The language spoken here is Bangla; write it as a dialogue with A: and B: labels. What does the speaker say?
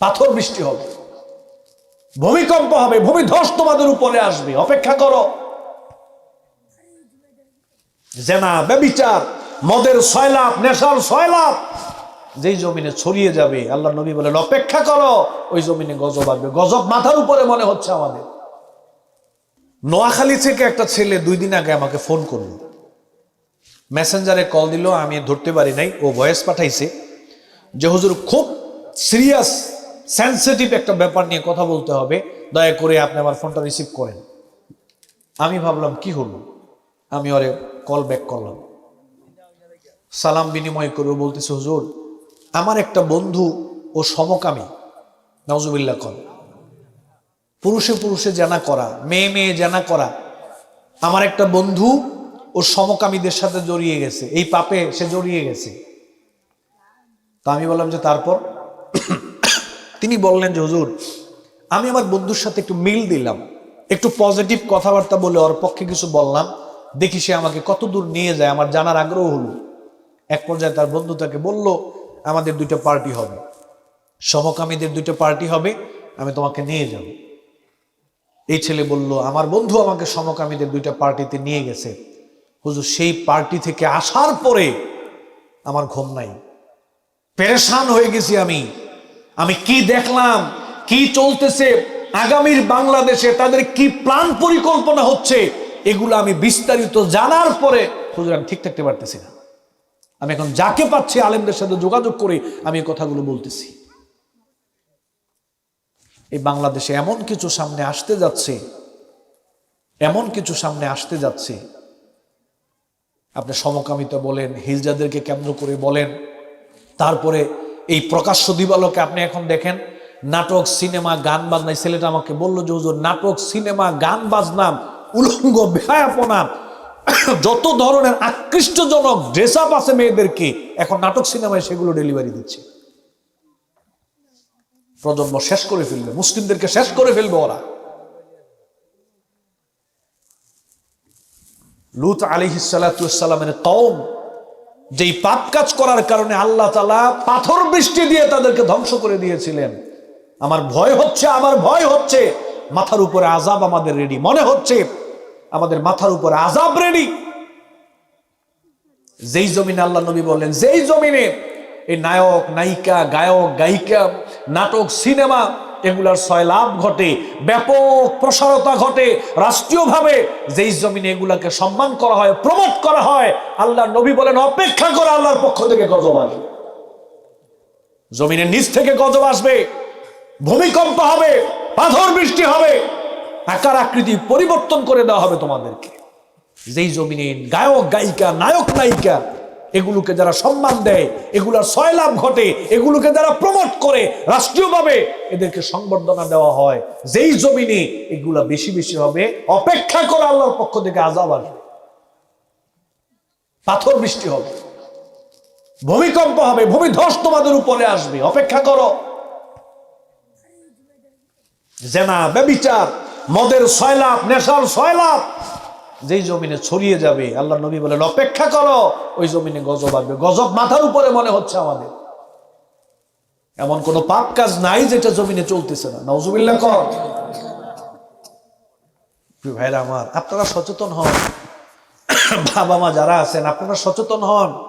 A: পাথর বৃষ্টি হবে। ভূমিকম্প হবে ভূমিধ্বস তোমাদের উপরে আসবে। অপেক্ষা করো। জেনা, ব্যবিচার, মদের সয়লাভ, নেশার সয়লাভ, যেই জমিনে ছড়িয়ে যাবে, আল্লাহ নবী বলেন, অপেক্ষা করো, ওই জমিনে গজব আসবে। গজব মাথার উপরে মনে হচ্ছে আমাদের। নোয়াখালী থেকে একটা ছেলে দুই দিন আগে আমাকে ফোন করল। মেসেঞ্জারে কল দিল, আমি ধরতে পারি নাই, ও ভয়েস পাঠাইছে যে, হুজুর, খুব সিরিয়াস সেন্সিটিভ একটা ব্যাপার নিয়ে কথা বলতে হবে। দয়া করে আপনি আমার ফোনটা রিসিভ করেন। আমি ভাবলাম, কি হলো? আমি ওরে কল ব্যাক করলাম। সালাম বিনিময় করে বলতেছে, হুজুর, আমার একটা বন্ধু ও সমকামী নজুবিল্লা কল পুরুষে পুরুষে জানা করা, মেয়ে মেয়ে জানা করা, আমার একটা বন্ধু ও সমকামীদের সাথে জড়িয়ে গেছে। এই পাপে সে জড়িয়ে গেছে। তা আমি বললাম যে, তারপর? তিনি বললেন যে, হুজুর, আমি আমার বন্ধুর সাথে একটু মিল দিলাম। একটু পজিটিভ কথাবার্তা বলে ওর পক্ষে কিছু বললাম। দেখি সে আমাকে কত দূর নিয়ে যায়, আমার জানার আগ্রহ হলো। এক পর্যায়ে তার বন্ধু তাকে বলল, আমাদের দুইটা পার্টি হবে। সমকামীদের দুইটা পার্টি হবে, আমি তোমাকে নিয়ে যাব। এই ছেলে বলল, আমার বন্ধু আমাকে সমকামীদের দুইটা পার্টিতে নিয়ে গেছে। হুজুর, সেই পার্টি থেকে আসার পরে আমার ঘুম নাই। পেরেশান হয়ে গেছি আমি। আমি কি দেখলাম? কি চলতেছে? আগামীর বাংলাদেশে তাদের কি প্ল্যান পরিকল্পনা হচ্ছে? এগুলো আমি বিস্তারিত জানার পরে হুজুর, আমি ঠিক থাকতে পারতেছি না। আমি এখন যাকে পাচ্ছি আলেমদের সাথে যোগাযোগ করে আমি কথাগুলো বলতেছি। এই বাংলাদেশে এমন কিছু সামনে আসতে যাচ্ছে, এমন কিছু সামনে আসতে যাচ্ছে। আপনি সমকামিতা বলেন হিজড়াদেরকে কেন্দ্র করে বলেন, তারপরে এই প্রকাশ্য দিবালোকে আপনি এখন দেখেন, নাটক, সিনেমা, গান বাজনা ছেলেটা আমাকে বলল যে, হুজুর, নাটক, সিনেমা, গান বাজনা, উলঙ্গ, বেহায়াপনা, যত ধরনের আকৃষ্টজনক ড্রেস আপ আছে মেয়েদেরকে, এখন নাটক, সিনেমায় সেগুলো ডেলিভারি দিচ্ছে। প্রজন্ম শেষ করে ফেলবে, মুসলিমদেরকে শেষ করে ফেলবে ওরা। লুত আলী কম যেই পাপ কাজ করার কারণে আল্লাহ তালা পাথর বৃষ্টি দিয়ে তাদেরকে ধ্বংস করে দিয়েছিলেন। আমার ভয় হচ্ছে, আমার ভয় হচ্ছে। মাথার উপরে আজাব আমাদের রেডি মনে হচ্ছে, আমাদের মাথার উপরে আজাব রেডি যেই জমিনে আল্লাহ নবী বললেন, যেই জমিনে এই নায়ক, নায়িকা, গায়ক, গায়িকা, নাটক, সিনেমা এগুলার লাভ ঘটে, ব্যাপক প্রসারতা ঘটে। রাষ্ট্রীয়ভাবে যেই জমিনে এগুলাকে সম্মান করা হয়, প্রমোট করা হয়, আল্লাহ নবী বলেন, অপেক্ষা করে আল্লাহর পক্ষ থেকে গজব আসবে। জমিনের নিচ থেকে গজব আসবে, ভূমিকম্প হবে, পাথর বৃষ্টি হবে, আকার আকৃতি পরিবর্তন করে দেওয়া হবে তোমাদেরকে। যেই জমিনে গায়ক, গায়িকা, নায়ক, নায়িকা এগুলোকে যারা সম্মান দেয়, এগুলার সয়লাভ ঘটে, এগুলোকে যারা প্রমোট করে রাষ্ট্রীয়ভাবে, এদেরকে সংবর্ধনা দেওয়া হয়। যেই জমিনে এগুলা বেশি বেশি হবে, অপেক্ষা করে আল্লাহর পক্ষ থেকে আজাব আসবে। পাথর বৃষ্টি হবে। ভূমিকম্প হবে ভূমিধ্বস তোমাদের উপরে আসবে। অপেক্ষা করো। জেনা, ব্যবিচার, মদের ছয় সয়লাভ, নেশার সয়লাভ যেই জমিনে ছড়িয়ে যাবে আল্লাহ নবী বলেন, অপেক্ষা করো, ওই জমিনে গজব আসবে। গজব মাথার উপরে মনে হচ্ছে আমাদের। এমন কোন পাপ কাজ নাই যেটা জমিনে চলতেছে না। নজুবিল্লা কর। ভাইরা আমার, আপনারা সচেতন হন। বাবা মা যারা আছেন, আপনারা সচেতন হন।